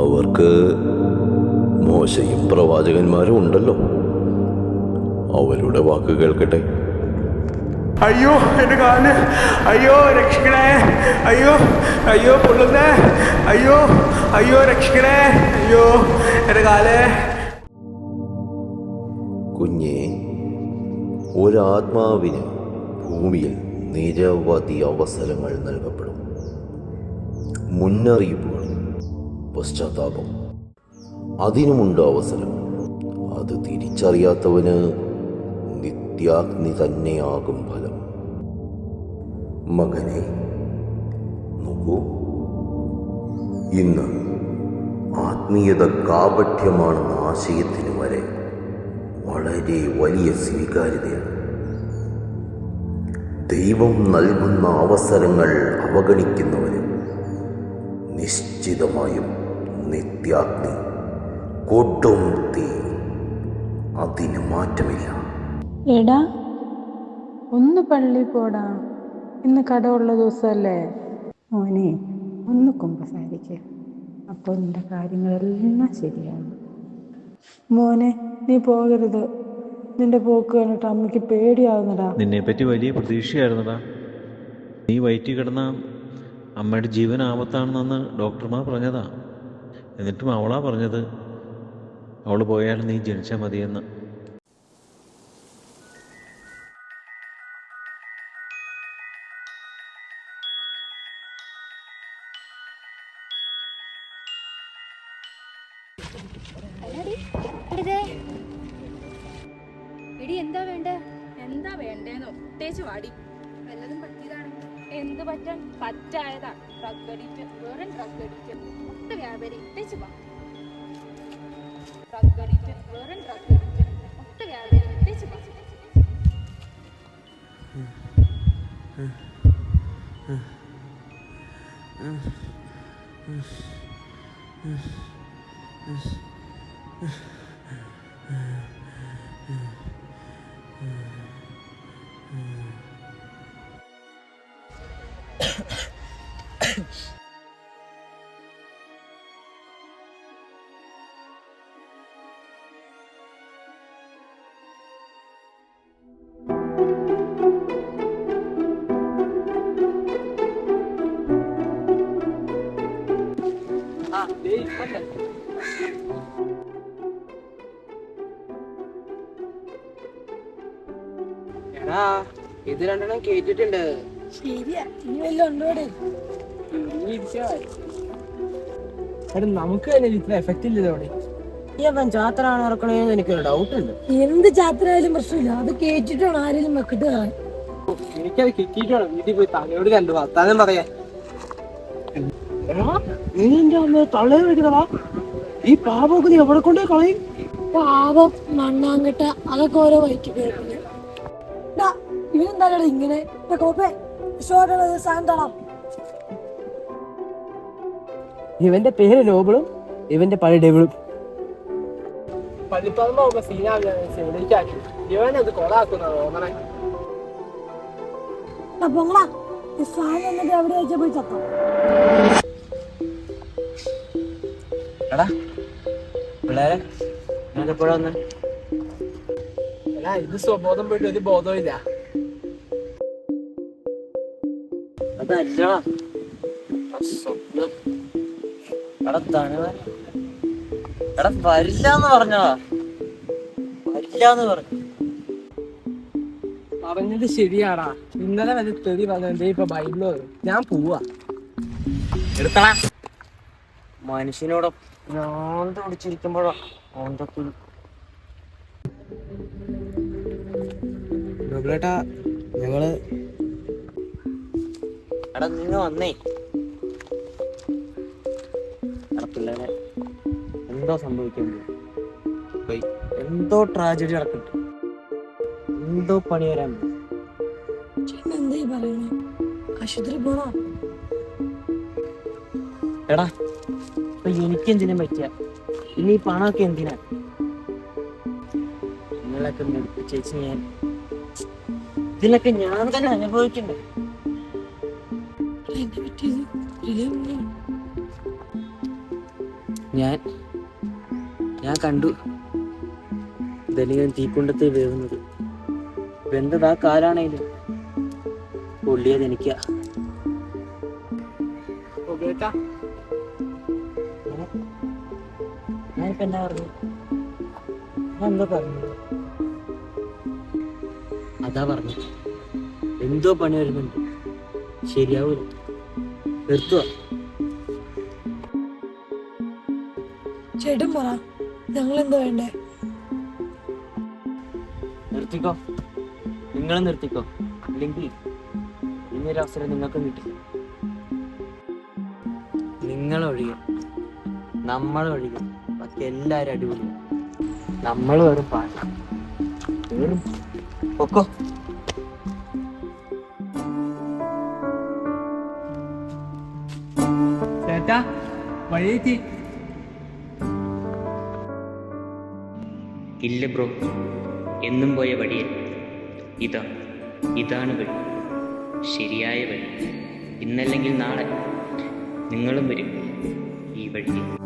അവർക്ക് മോശയും പ്രവാചകന്മാരും ഉണ്ടല്ലോ. അവരുടെ വാക്ക് കേൾക്കട്ടെ. അയ്യോ എന്റെ കാൽ അയ്യോ രക്ഷിക്കണേ. അയ്യോ അയ്യോ പൊള്ളുന്നേ. അയ്യോ അയ്യോ രക്ഷിക്കണേ. അയ്യോ എന്റെ കാൽ. കുഞ്ഞെ ഒരാത്മാവിന് ഭൂമിയിൽ നിരവധി അവസരങ്ങൾ നൽകപ്പെടും. മുന്നറിയിപ്പുകൾ പശ്ചാത്താപം. അതിനുമുണ്ട് അവസരം. അത് തിരിച്ചറിയാത്തവന് നിത്യാഗ്നി തന്നെയാകും ഫലം. മകനെ നോക്കൂ. ഇന്ന് ആത്മീയത കാപഠ്യമാണെന്ന ആശയത്തിന് വരെ വളരെ വലിയ സ്വീകാര്യതയാണ്. ദൈവം നൽകുന്ന അവസരങ്ങൾ അവഗണിക്കുന്നവന് നിശ്ചിതമായും നിത്യാഗ്നി കൊടും തീ അതിന് മാറ്റമില്ല. എടാ. ഒന്ന് പള്ളി പോടാ. ഇന്ന് കടമുള്ള ദിവസമല്ലേ മോനെ ഒന്ന് കുമ്പസാരിക്ക അപ്പോൾ നിന്റെ കാര്യങ്ങളെല്ലാം ശരിയാകും മോനെ നീ പോകരുത്. നിന്റെ പോക്ക് കണ്ടിട്ട് അമ്മയ്ക്ക് പേടിയാവുന്നടാ. നിന്നെ പറ്റി വലിയ പ്രതീക്ഷയായിരുന്നടാ. നീ വയറ്റി കിടന്ന അമ്മയുടെ ജീവൻ ആപത്താണെന്ന് ഡോക്ടർമാർ പറഞ്ഞതാ. എന്നിട്ടും അവളാ പറഞ്ഞത്. അവൾ പോയാൽ നീ ജനിച്ചാൽ മതിയെന്ന്. എടി എന്താ വേണ്ട? എന്താ വേണ്ടേന്നോ? പ്രത്യേകിച്ച് വാടി. വല്ലതും പറ്റിയതാണ്? എന്ത് പറ്റാൻ? പറ്റായതാ. ഡ്രഗ് അഡിക്റ്റ് വേറെ ഡ്രഗ് അഡിക്റ്റ് മൊത്ത വ്യാപാരി ഇട്ടേച്ച് വാ. ഡ്രഗ് അഡിക്റ്റ് വേറെ ഡ്രഗ് അഡിക്റ്റ് മൊത്ത വ്യാപാരി ഇട്ടേച്ച് വാ. Ah, beijo, എടാ ഇത് രണ്ടെണ്ണം കേട്ടിട്ടുണ്ട് ശരിയാ ഇനി വല്ലതും ഉണ്ടോടെ നമുക്ക് തന്നെ ഇത്ര എഫക്റ്റ് ഇല്ലതോടെ ഈ അവൻ ചാത്തനാണ് ഇറക്കണേന്ന് എനിക്കൊരു ഡൗട്ട് ഉണ്ട്. എന്ത് ചാത്രായാലും പ്രശ്നമില്ല. അത് കേട്ടിട്ടാണ് ആരെങ്കിലും വെക്കിട്ട് കളയാൻ എനിക്കത് കിട്ടിയിട്ടാണ് വീട്ടിൽ പോയി തലയോട് കണ്ടു വർത്താനം പറയാ നീ എന്റെ അമ്മ തള്ളയെ വിളിക്കണവാ ഈ പാപമൊക്കെ നീ എവിടെ കൊണ്ടേ കളയും? പാവം മണ്ണാങ്കട്ട അതൊക്കെ ഓരോ വഴിക്ക് ഇവനെന്തായാലും ഇങ്ങനെ? ഇവന്റെ പേര് നോബിളും ഇവന്റെ പഴി ഡെവിളും. പള്ളിപ്പറമ്പൊക്കെ സീനാക്കി ഇവനത് കൊളാക്കുന്ന തോന്നണേ. പൊങ്ങളാ ഈ സാധനം എന്നിട്ട് എവിടെ വെച്ചാ പോയി ചത്തോ. എടാ പിള്ളേരെ ഞാൻ എപ്പോഴാ വന്നെ? ഇത് സ്വബോധം പോയിട്ട് ഒരു ബോധമില്ല ഇല്ല സ്വപ്നം. എടാ തനവൻ എടാ പറഞ്ഞു. പറഞ്ഞത് ശരിയാടാ. ഇന്നലെ വരെ തെറി പറഞ്ഞേ ഇപ്പൊ ബൈബിൾ ഞാൻ പോവാ. എടുത്തടാ. മനുഷ്യനോട് ഭ്രാന്ത് പിടിച്ചിരിക്കുമ്പോഴോ ഓന്തത്തിൽ നോബിളേട്ടാ ഞങ്ങൾ എടാ നിങ്ങ വന്നേ. എടാ പിള്ളേരെ എന്തോ സംഭവിക്കുന്നു പോയി. എന്തോ ട്രാജഡി നടക്കട്ടെ എന്തോ പണി വരാൻ എന്തായി പറയണേ ആശുപത്രി പോണോ? എടാ ഇപ്പൊ എനിക്ക് എന്തിനും പറ്റിയ? ഇനി ഈ പണമൊക്കെ എന്തിനാ? നിങ്ങളൊക്കെ ചേച്ചി ഞാൻ. ഇതിനൊക്കെ ഞാൻ തന്നെ അനുഭവിക്കണ്ടേ? ഞാൻ ഞാൻ കണ്ടു. ധനികൻ തീക്കുണ്ടത്തിൽ വേവുന്നത്. വെന്തത് ആ കാലാണേലും? പൊള്ളിയത് എനിക്കാ. ഞാനിപ്പോ എന്താ പറഞ്ഞു ഞാൻ എന്താ പറഞ്ഞു അതാ പറഞ്ഞു. എന്തോ പണി വരുന്നുണ്ട്. ശരിയാവൂല. നിർത്തുക ചേട്ടൻ പറ ഞങ്ങൾ എന്താ വേണ്ടേ? നിർത്തിക്കോ. നിങ്ങൾ നിർത്തിക്കോ. അല്ലെങ്കിൽ ഇന്നൊരു അവസരം നിങ്ങൾക്ക് കിട്ടി. നിങ്ങളൊഴികെ നമ്മളൊഴികെ. ബാക്കി അടിപൊളി. നമ്മൾ വെറും പാട്ട്. വെറും പൊക്കോ. ചേട്ടാ വഴിയേറ്റി. ഇല്ല ബ്രോ എന്നും പോയ വഴിയെ. ഇതാ ഇതാണ് വഴി. ശരിയായ വഴി. ഇന്നല്ലെങ്കിൽ നാളെ നിങ്ങളും വരും ഈ വഴിയിൽ